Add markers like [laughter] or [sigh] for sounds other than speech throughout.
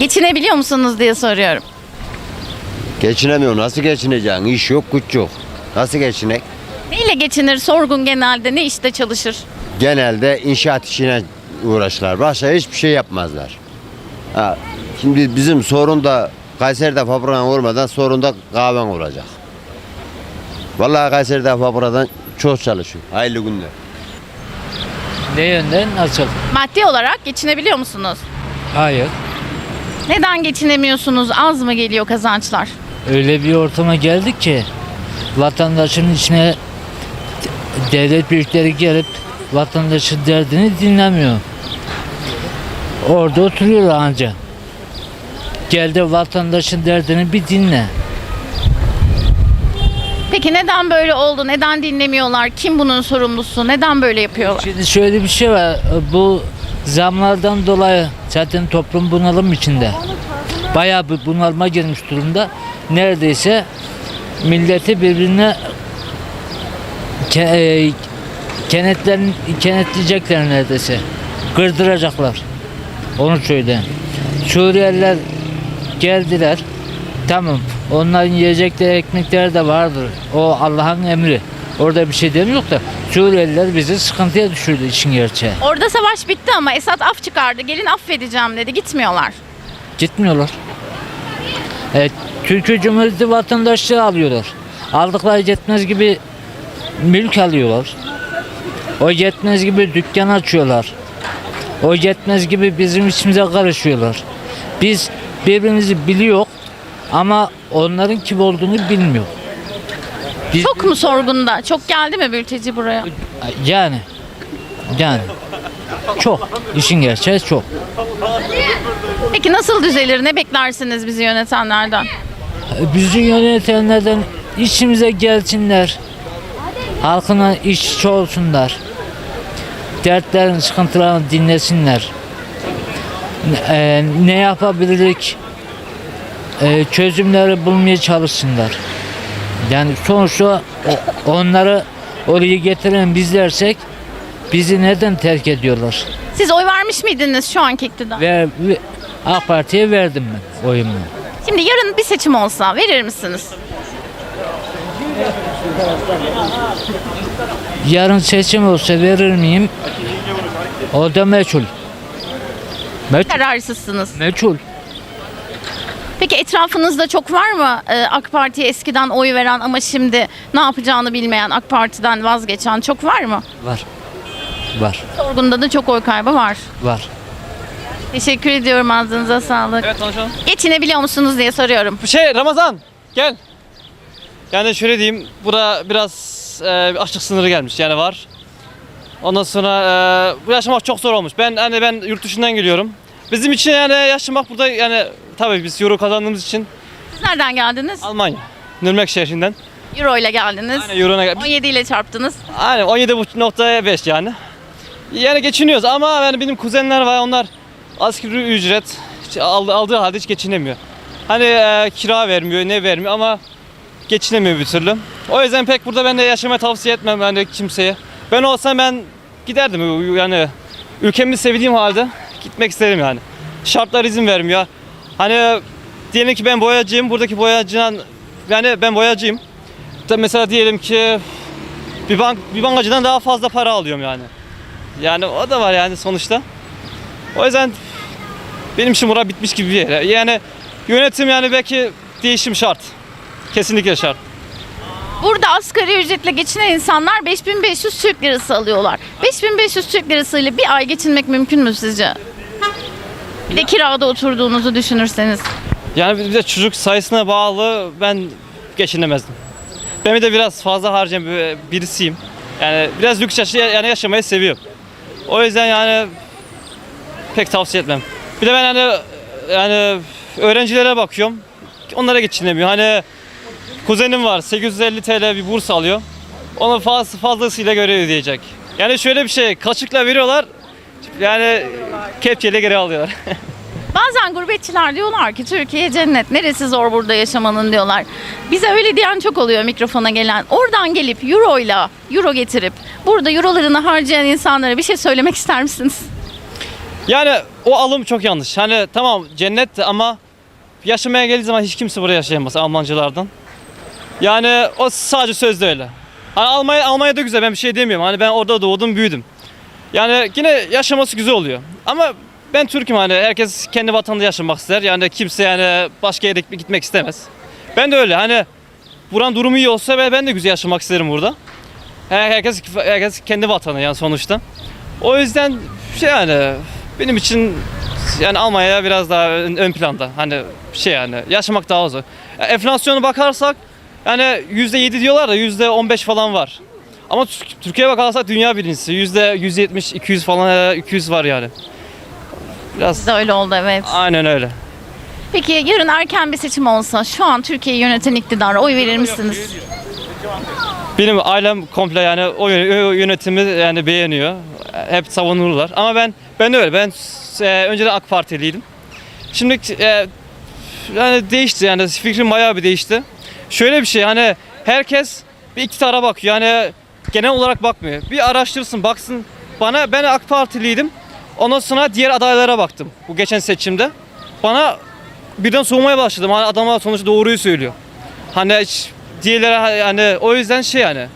Geçinebiliyor musunuz diye soruyorum. Geçinemiyor. Nasıl geçineceksin? İş yok, güç yok. Nasıl geçinek? Neyle geçinir sorgun genelde? Ne işte çalışır? Genelde inşaat işine uğraşırlar. Başka hiçbir şey yapmazlar. Ha, şimdi bizim sorun da Kayseri'de fabrikan olmadan sorun da kahven olacak. Vallahi Kayseri'de fabrikadan çok çalışıyor. Hayırlı günler. Ne yönden nasıl? Maddi olarak geçinebiliyor musunuz? Hayır. Neden geçinemiyorsunuz? Az mı geliyor kazançlar? Öyle bir ortama geldik ki vatandaşın içine devlet büyükleri gelip vatandaşın derdini dinlemiyor. Orada oturuyor anca. Gel de vatandaşın derdini bir dinle. Peki neden böyle oldu? Neden dinlemiyorlar? Kim bunun sorumlusu? Neden böyle yapıyorlar? Şimdi şöyle bir şey var. Bu zamlardan dolayı zaten toplum bunalım içinde. Bayağı bir bunalma girmiş durumda. Neredeyse milleti birbirine ke, e, kenetlen, kenetleyecekler neredeyse. Kırdıracaklar. Onu söyleyeyim. Suriyeliler geldiler. Tamam. Onların yiyecekleri, ekmekleri de vardır. O Allah'ın emri. Orada bir şey demiyor da Suriyeliler bizi sıkıntıya düşürdü işin gerçeği. Orada savaş bitti ama Esad af çıkardı. Gelin affedeceğim dedi. Gitmiyorlar. Gitmiyorlar. Evet, Türkiye Cumhuriyeti vatandaşlığı alıyorlar. Aldıkları yetmez gibi mülk alıyorlar. O yetmez gibi dükkan açıyorlar. O yetmez gibi bizim içimize karışıyorlar. Biz birbirimizi biliyor ama onların kim olduğunu bilmiyor. Biz, Çok mu sorgunda? Çok geldi mi mülteci buraya? yani yani çok işin gerçeği çok. Peki nasıl düzelir? Ne beklersiniz bizi yönetenlerden? Bizi yönetenlerden içimize gelsinler. Halkına işçi olsunlar. Dertlerin, sıkıntılarını dinlesinler. Eee, ne yapabilirlik eee, çözümleri bulmaya çalışsınlar. Yani sonuçta onları oraya getiren bizlersek bizi neden terk ediyorlar? Siz oy vermiş miydiniz şu anki iktidar? Ve, ve AK Parti'ye verdim ben oyumu. Şimdi yarın bir seçim olsa verir misiniz? Yarın seçim olsa verir miyim? O da meçhul. Meçhul. Kararsızsınız. meçhul. Peki etrafınızda çok var mı e, AK Parti'ye eskiden oy veren ama şimdi ne yapacağını bilmeyen AK Parti'den vazgeçen çok var mı? Var. Var. Sorgunda da çok oy kaybı var. Var. Teşekkür ediyorum ağzınıza sağlık. Evet konuşalım. Geçinebiliyor musunuz diye soruyorum. Şey Ramazan gel. Yani şöyle diyeyim. Bura biraz e, açlık sınırı gelmiş yani var. Ondan sonra e, bu yaşamak çok zor olmuş. Ben hani ben yurt dışından geliyorum. Bizim için yani yaşamak burada yani tabii biz euro kazandığımız için Siz nereden geldiniz? Almanya. Nürnberg şehrinden. Euro ile geldiniz. Aynen euro'na gel- 17 ile çarptınız. Aynen 17.5 yani. Yani geçiniyoruz ama yani benim kuzenler var onlar asgari ücret hiç aldı- aldığı halde hiç geçinemiyor. Hani e, kira vermiyor ne vermiyor ama geçinemiyor bir türlü. O yüzden pek burada ben de yaşamayı tavsiye etmem ben de kimseye. Ben olsam ben giderdim yani ülkemi sevdiğim halde gitmek isterim yani. Şartlar izin vermiyor. Hani diyelim ki ben boyacıyım buradaki boyacıdan yani ben boyacıyım. Mesela diyelim ki bir bank bir bankacıdan daha fazla para alıyorum yani. Yani o da var yani sonuçta. O yüzden benim için bura bitmiş gibi bir yer. Yani yönetim yani belki değişim şart. Kesinlikle şart. Burada asgari ücretle geçinen insanlar 5500 Türk lirası alıyorlar. 5500 Türk lirası ile bir ay geçinmek mümkün mü sizce? Bir de kirada oturduğunuzu düşünürseniz. Yani bir de çocuk sayısına bağlı ben geçinemezdim. Ben de biraz fazla harcayan bir- birisiyim. Yani biraz lüks yaşa- yani yaşamayı seviyorum. O yüzden yani pek tavsiye etmem. Bir de ben hani yani öğrencilere bakıyorum. Onlara geçinemiyor. Hani kuzenim var 850 TL bir burs alıyor. Onu fazla fazlasıyla göre ödeyecek. Yani şöyle bir şey kaçıkla veriyorlar. Yani kepçeyle geri alıyorlar. [laughs] Bazen gurbetçiler diyorlar ki Türkiye cennet neresi zor burada yaşamanın diyorlar. Bize öyle diyen çok oluyor mikrofona gelen. Oradan gelip euro ile euro getirip burada eurolarını harcayan insanlara bir şey söylemek ister misiniz? Yani o alım çok yanlış. Hani tamam cennet ama yaşamaya geldiği zaman hiç kimse buraya yaşayamaz Almancılardan. Yani o sadece sözde öyle. Hani Almanya, Almanya da güzel ben bir şey demiyorum. Hani ben orada doğdum büyüdüm. Yani yine yaşaması güzel oluyor. Ama ben Türk'üm hani herkes kendi vatanında yaşamak ister. Yani kimse yani başka yere gitmek istemez. Ben de öyle hani buranın durumu iyi olsa ve ben de güzel yaşamak isterim burada. Her- Herkes herkes kendi vatanı yani sonuçta. O yüzden şey yani benim için yani Almanya biraz daha ön, planda. Hani şey yani yaşamak daha zor. Ya Enflasyona bakarsak yani yüzde yedi diyorlar da yüzde on beş falan var. Ama Türk- Türkiye'ye bakarsak dünya birincisi. Yüzde 170, 200 falan, e, 200 var yani. Biraz Size öyle oldu evet. aynen öyle. Peki yarın erken bir seçim olsa şu an Türkiye'yi yöneten iktidara oy verir misiniz? Benim ailem komple yani o yönetimi yani beğeniyor. Hep savunurlar. Ama ben ben öyle. Ben e, önceden AK Partiliydim. Şimdi e, yani değişti yani fikrim bayağı bir değişti. Şöyle bir şey hani herkes bir iktidara bakıyor. Yani genel olarak bakmıyor. Bir araştırsın, baksın. Bana ben AK Partiliydim. Ondan sonra diğer adaylara baktım bu geçen seçimde. Bana birden soğumaya başladım. Hani adamlar sonuçta doğruyu söylüyor. Hani hiç diğerlere yani o yüzden şey yani.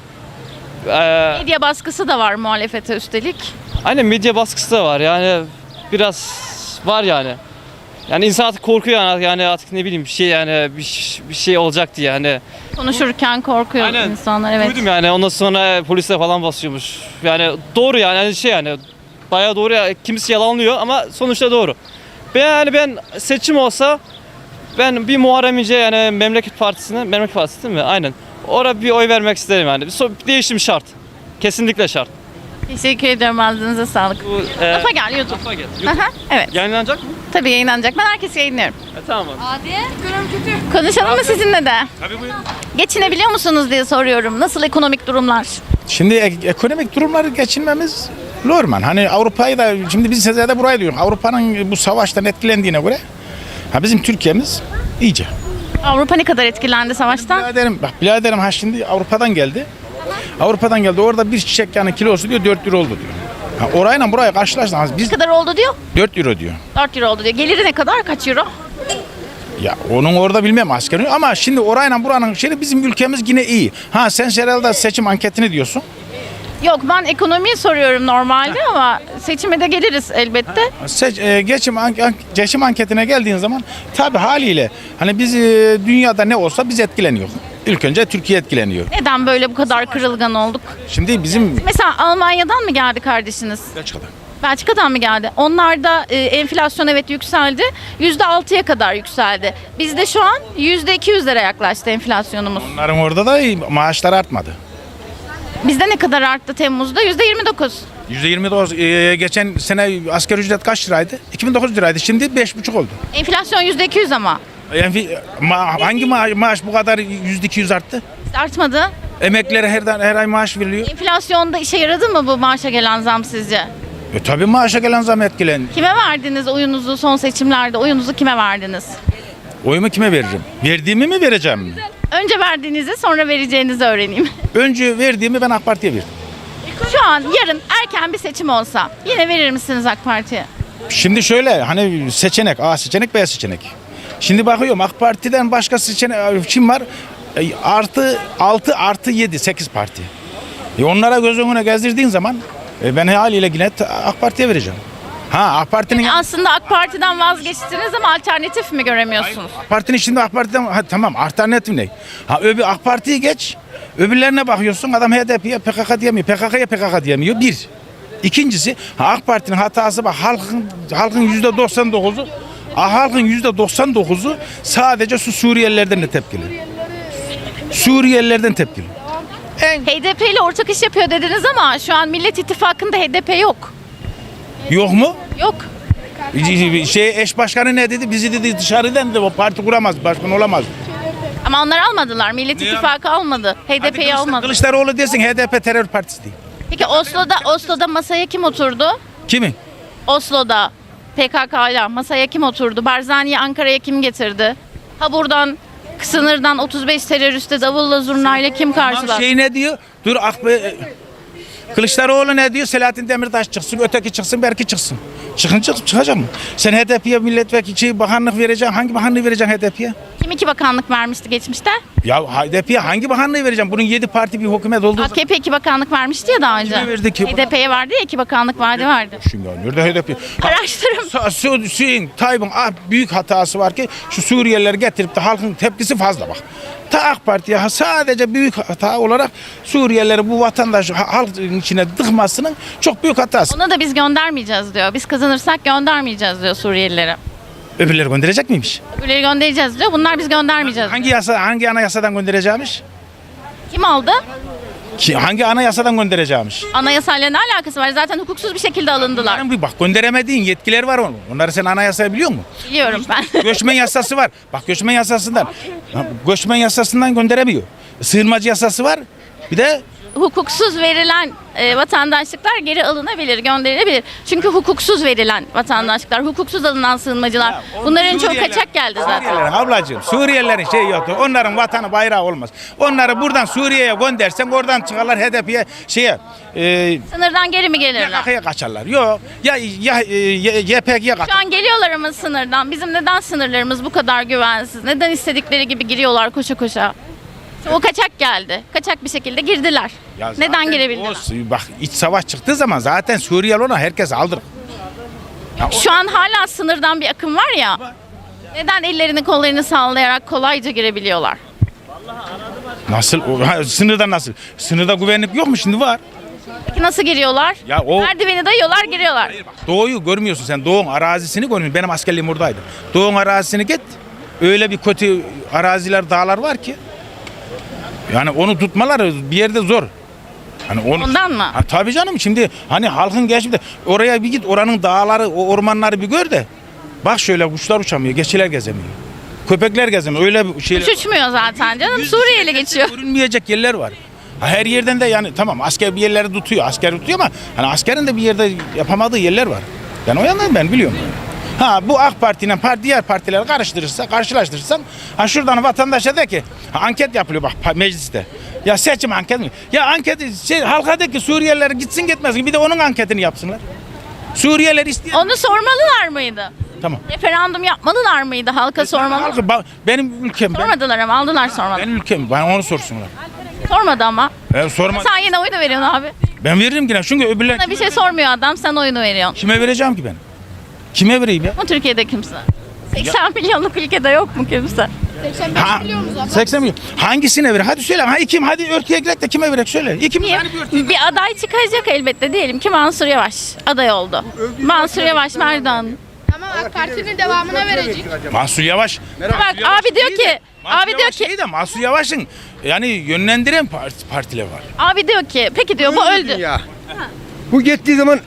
Eee Medya baskısı da var muhalefete üstelik. aynen medya baskısı da var yani biraz var yani. Yani insan artık korkuyor yani, yani artık ne bileyim bir şey yani bir, bir şey olacak diye hani. Konuşurken korkuyor Aynen. insanlar evet. Duydum yani ondan sonra polisler falan basıyormuş. Yani doğru yani hani şey yani bayağı doğru ya kimisi yalanlıyor ama sonuçta doğru. Ben yani ben seçim olsa ben bir Muharrem İnce yani Memleket Partisi'ne, Memleket Partisi değil mi? Aynen. Oraya bir oy vermek isterim yani. Bir değişim şart. Kesinlikle şart. Teşekkür ediyorum ağzınıza sağlık. Bu e, Lafa gel YouTube. lafa gel. Aha, evet. Yayınlanacak mı? Tabii yayınlanacak. Ben herkesi yayınlıyorum. E, tamam abi. Konuşalım mı sizinle de? Tabii buyurun. Geçinebiliyor musunuz diye soruyorum. Nasıl ekonomik durumlar? Şimdi ek- ekonomik durumları geçinmemiz normal. Hani Avrupa'yı da şimdi biz size de burayı diyoruz. Avrupa'nın bu savaştan etkilendiğine göre ha bizim Türkiye'miz iyice. Avrupa ne kadar etkilendi savaştan? Biraderim bak biraderim ha şimdi Avrupa'dan geldi. Avrupa'dan geldi. Orada bir çiçek yani kilosu diyor 4 euro oldu diyor. Ha, orayla buraya karşılaştığımız biz Ne kadar oldu diyor? 4 euro diyor. 4 euro oldu diyor. Geliri ne kadar? Kaç euro? Ya onun orada bilmem askeri ama şimdi orayla buranın şeyi bizim ülkemiz yine iyi. Ha sen herhalde seçim anketini diyorsun. Yok ben ekonomiyi soruyorum normalde ama seçime de geliriz elbette. Seç, e, geçim, an- an- geçim anketine geldiğin zaman tabi haliyle hani biz e, dünyada ne olsa biz etkileniyor. İlk önce Türkiye etkileniyor. Neden böyle bu kadar kırılgan olduk? Şimdi bizim Mesela Almanya'dan mı geldi kardeşiniz? Belçika'da. Belçika'dan mı geldi? Onlarda e, enflasyon evet yükseldi. %6'ya kadar yükseldi. Bizde şu an %200'lere yaklaştı enflasyonumuz. Onların orada da maaşlar artmadı. Bizde ne kadar arttı Temmuz'da? %29. %29 e, geçen sene asgari ücret kaç liraydı? 2009 liraydı. Şimdi 5,5 oldu. Enflasyon %200 ama. Enfi- ma- hangi ma- maaş bu kadar %200 arttı? Artmadı. Emeklilere her, her ay maaş veriliyor. Enflasyonda işe yaradı mı bu maaşa gelen zam sizce? E, tabii maaşa gelen zam etkilen. Kime verdiniz oyunuzu son seçimlerde? Oyunuzu kime verdiniz? Oyumu kime veririm? Verdiğimi mi vereceğim mi? Önce verdiğinizi sonra vereceğinizi öğreneyim. [laughs] Önce verdiğimi ben AK Parti'ye verdim. Şu an yarın erken bir seçim olsa yine verir misiniz AK Parti'ye? Şimdi şöyle hani seçenek A seçenek B seçenek. Şimdi bakıyorum AK Parti'den başka seçenek kim var? E, Artı 6 artı 7 8 parti. E onlara göz önüne gezdirdiğin zaman e, ben haliyle yine AK Parti'ye vereceğim. Ha AK Parti'nin Aslında AK Parti'den vazgeçtiniz ama alternatif mi göremiyorsunuz? partinin içinde AK Parti'den ha, tamam alternatif ne? Ha öbür AK Parti'yi geç. Öbürlerine bakıyorsun adam HDP'ye PKK diyemiyor. PKK'ya PKK diyemiyor. Bir. İkincisi ha, AK Parti'nin hatası bak halkın halkın yüzde 99'u ah, halkın yüzde 99'u sadece su Suriyelilerden de tepkili. Suriyelilerden tepkili. En HDP ile ortak iş yapıyor dediniz ama şu an Millet İttifakı'nda HDP yok. Yok mu? Yok. Şey eş başkanı ne dedi? Bizi dedi dışarıdan dedi o parti kuramaz, başkan olamaz. Ama onlar almadılar. Millet İttifakı almadı. Hadi HDP'yi Kılıç- almadı. Kılıçdaroğlu desin HDP terör partisi değil. Peki Oslo'da Oslo'da masaya kim oturdu? Kimi? Oslo'da PKK'yla masaya kim oturdu? Barzani'yi Ankara'ya kim getirdi? Ha buradan sınırdan 35 teröriste davulla zurnayla kim karşıladı? Şey ne diyor? Dur AK Kılıçdaroğlu ne diyor? Selahattin Demirtaş çıksın, öteki çıksın, belki çıksın. Çıkınca çıkacak mı? Sen HDP'ye milletvekili bakanlık vereceksin. Hangi bakanlığı vereceksin HDP'ye? Kim iki bakanlık vermişti geçmişte? Ya HDP'ye hangi bakanlığı vereceğim? Bunun 7 parti bir hükümet olduğu zaman. AKP iki bakanlık vermişti ya daha önce. Kime verdi ki? HDP'ye verdi ya iki bakanlık vaadi vardı. Şimdi ya, nerede HDP? Araştırın. Su- Hüseyin Tayyip'in ah, büyük hatası var ki şu Suriyelileri getirip de halkın tepkisi fazla bak. Ta AK Parti'ye sadece büyük hata olarak Suriyelileri bu vatandaş ha- halkın içine tıkmasının çok büyük hatası. Onu da biz göndermeyeceğiz diyor. Biz kazanırsak göndermeyeceğiz diyor Suriyelileri. Öbürleri gönderecek miymiş? Öbürleri göndereceğiz diyor. Bunlar biz göndermeyeceğiz. Hangi yasa hangi anayasadan göndereceğimiş? Kim aldı? Ki hangi anayasadan göndereceğimiş? Anayasayla ne alakası var? Zaten hukuksuz bir şekilde alındılar. Bir bak gönderemediğin yetkiler var onun. Onları sen anayasayı biliyor musun? Biliyorum ben. [laughs] Göçmen yasası var. Bak göçmen yasasından. Göçmen yasasından gönderemiyor. Sığınmacı yasası var. Bir de hukuksuz verilen e, vatandaşlıklar geri alınabilir, gönderilebilir. Çünkü hukuksuz verilen vatandaşlıklar, hukuksuz alınan sığınmacılar. Bunların çoğu Suriyeliler- kaçak geldi zaten. Suriyelilerin ablacığım Suriyelilerin şey yoktu. Onların vatanı bayrağı olmaz. Onları buradan Suriye'ye göndersen oradan çıkarlar HDP'ye şeye e, Sınırdan geri mi gelirler? YKK'ya kaçarlar. Yok ya ya e, Y- YPG'ye Şu kaçarlar. an geliyorlar ama sınırdan. Bizim neden sınırlarımız bu kadar güvensiz? Neden istedikleri gibi giriyorlar koşa koşa? O kaçak geldi. Kaçak bir şekilde girdiler. Ya zaten neden girebildiler? o- bak iç savaş çıktığı zaman zaten Suriyeli ona herkes aldırır. Şu an hala sınırdan bir akım var ya. Neden ellerini kollarını sallayarak kolayca girebiliyorlar? Nasıl? O, ha, sınırda nasıl? Sınırda güvenlik yok mu şimdi var? Peki nasıl giriyorlar? Ya o- Merdiveni dayıyorlar giriyorlar. Doğuyu görmüyorsun sen. Doğu'nun arazisini görmüyorsun. Benim askerliğim oradaydı. Doğu'nun arazisini git. Öyle bir kötü araziler, dağlar var ki. Yani onu tutmaları bir yerde zor. Hani onu, Ondan mı? Ha, tabii canım şimdi hani halkın geçmişte oraya bir git oranın dağları, o ormanları bir gör de. Bak şöyle kuşlar uçamıyor, geçiler gezemiyor. Köpekler gezemiyor. Öyle bir şeyler. Hiç uçmuyor zaten canım. Suriyeli geçiyor. Görünmeyecek yerler var. Ha, Her yerden de yani tamam asker bir yerleri tutuyor, asker tutuyor ama hani askerin de bir yerde yapamadığı yerler var. Yani o yandan ben biliyorum. Ha bu AK Parti'yle parti, diğer partileri karıştırırsa, karşılaştırırsan ha şuradan vatandaşa de ki ha, anket yapılıyor bak mecliste. Ya seçim anket mi? Ya anket şey, halka de ki Suriyeliler gitsin gitmesin bir de onun anketini yapsınlar. Suriyeliler isteyen Onu sormalılar mıydı? tamam. Referandum yapmalılar mıydı? Halka sormalı. Halkı, ba- benim ülkem Sormadılar ama aldılar sormalı. benim ülkem bana onu sorsunlar. Sormadı ama. Ben sorma. Sen yine oy da veriyorsun abi. Ben veririm yine çünkü öbürler Sana bir şey sormuyor adam sen oyunu veriyorsun. Kime vereceğim ki ben? Kime vereyim ya? Ama Türkiye'de kimse. 80 milyonluk ülkede yok mu kimse? Ha, 80 milyon. Hangisine ver? Hadi söyle. Ha kim? Hadi örtüye girek de kime verek söyle. İkimiz Niye? hani bir örtüye Bir aday çıkacak elbette diyelim ki Mansur Yavaş aday oldu. Mansur Yavaş Merdan. Ama AK Parti'nin devamına verecek. Mansur Yavaş. Bak abi diyor ki Mansur abi diyor Yavaş ki iyi de Mansur Yavaş'ın yani yönlendiren parti, partiler var. abi diyor ki peki diyor bu öldü. Ya. Bu gittiği zaman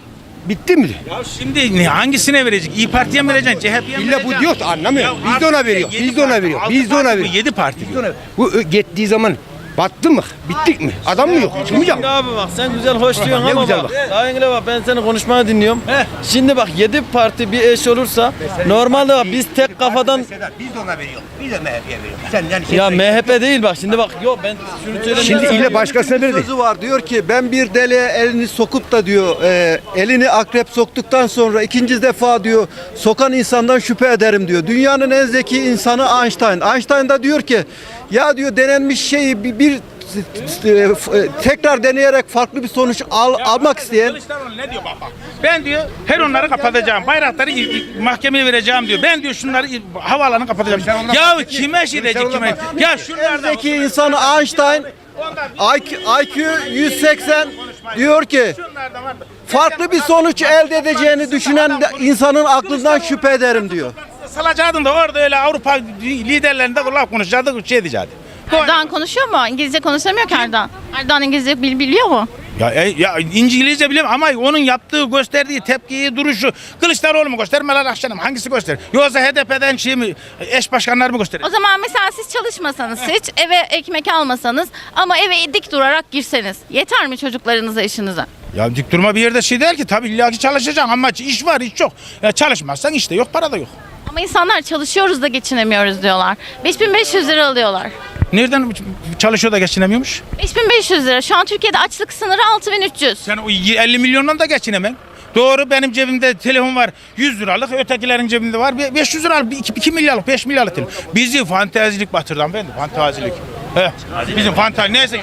bitti mi? Ya şimdi ne, hangisine verecek? İyi Parti'ye mi vereceksin? CHP'ye mi İlla vereceksin? bu diyor anlamıyor. Ya Biz de ona artık veriyor. yedi Biz de ona parti, veriyor. altı Biz de ona parti mi, veriyor. Yedi parti. Biz de ona- Bu ö, gittiği zaman battı mı? Bittik mi? Adam mı yok? Çıkmayacak mı? Abi bak sen güzel hoş diyorsun Ne ama güzel bak. bak. Daha İngilizce bak ben senin konuşmanı dinliyorum. Şimdi bak 7 parti bir eş olursa normalde bak biz tek kafadan Biz de ona veriyor. Biz de MHP'ye veriyor. Sen yani şey ya MHP değil bak şimdi bak yok ben şunu söyleyeyim. Şimdi ile başkasına verdi. sözü var diyor ki ben bir deliğe elini sokup da diyor e, elini akrep soktuktan sonra ikinci defa diyor sokan insandan şüphe ederim diyor. Dünyanın en zeki insanı Einstein. Einstein da diyor ki ya diyor denenmiş şeyi bir, bir e, f- e, tekrar deneyerek farklı bir sonuç al, almak isteyen Kılıçdaroğlu ne diyor bak bak. Ben diyor her onları kapatacağım. Bayrakları mahkemeye vereceğim diyor. Ben diyor şunları havaalanı kapatacağım. Ya kime şey diyecek kime? Ya zeki insanı Einstein IQ, IQ 180 diyor ki farklı bir sonuç elde edeceğini düşünen insanın aklından şüphe ederim diyor. Salacaktın da orada öyle Avrupa liderlerinde laf konuşacaktı şey diyecekti. Erdoğan konuşuyor mu? İngilizce konuşamıyor ki Erdoğan. Erdoğan İngilizce bil, biliyor mu? Ya, e, ya İngilizce biliyorum ama onun yaptığı gösterdiği tepkiyi duruşu Kılıçdaroğlu mu gösterir Meral Akşener mi? Hangisi gösterir? Yoksa HDP'den şey mi eş başkanlar mı gösterir? O zaman mesela siz çalışmasanız hiç eve ekmek almasanız ama eve dik durarak girseniz yeter mi çocuklarınıza işinize? Ya dik durma bir yerde şey der ki tabii illa ki çalışacaksın ama iş var iş yok. Ya çalışmazsan işte yok para da yok. Ama insanlar çalışıyoruz da geçinemiyoruz diyorlar. 5500 lira alıyorlar. Nereden çalışıyor da geçinemiyormuş? 5500 lira. Şu an Türkiye'de açlık sınırı 6300. Sen o 50 milyondan da geçinemem. Doğru benim cebimde telefon var 100 liralık ötekilerin cebinde var be- 500 liralık 2, 2 milyarlık 5 milyarlık telefon. Bizi fantezilik batırdı hanımefendi fantezilik. He. Bizim fantazi neyse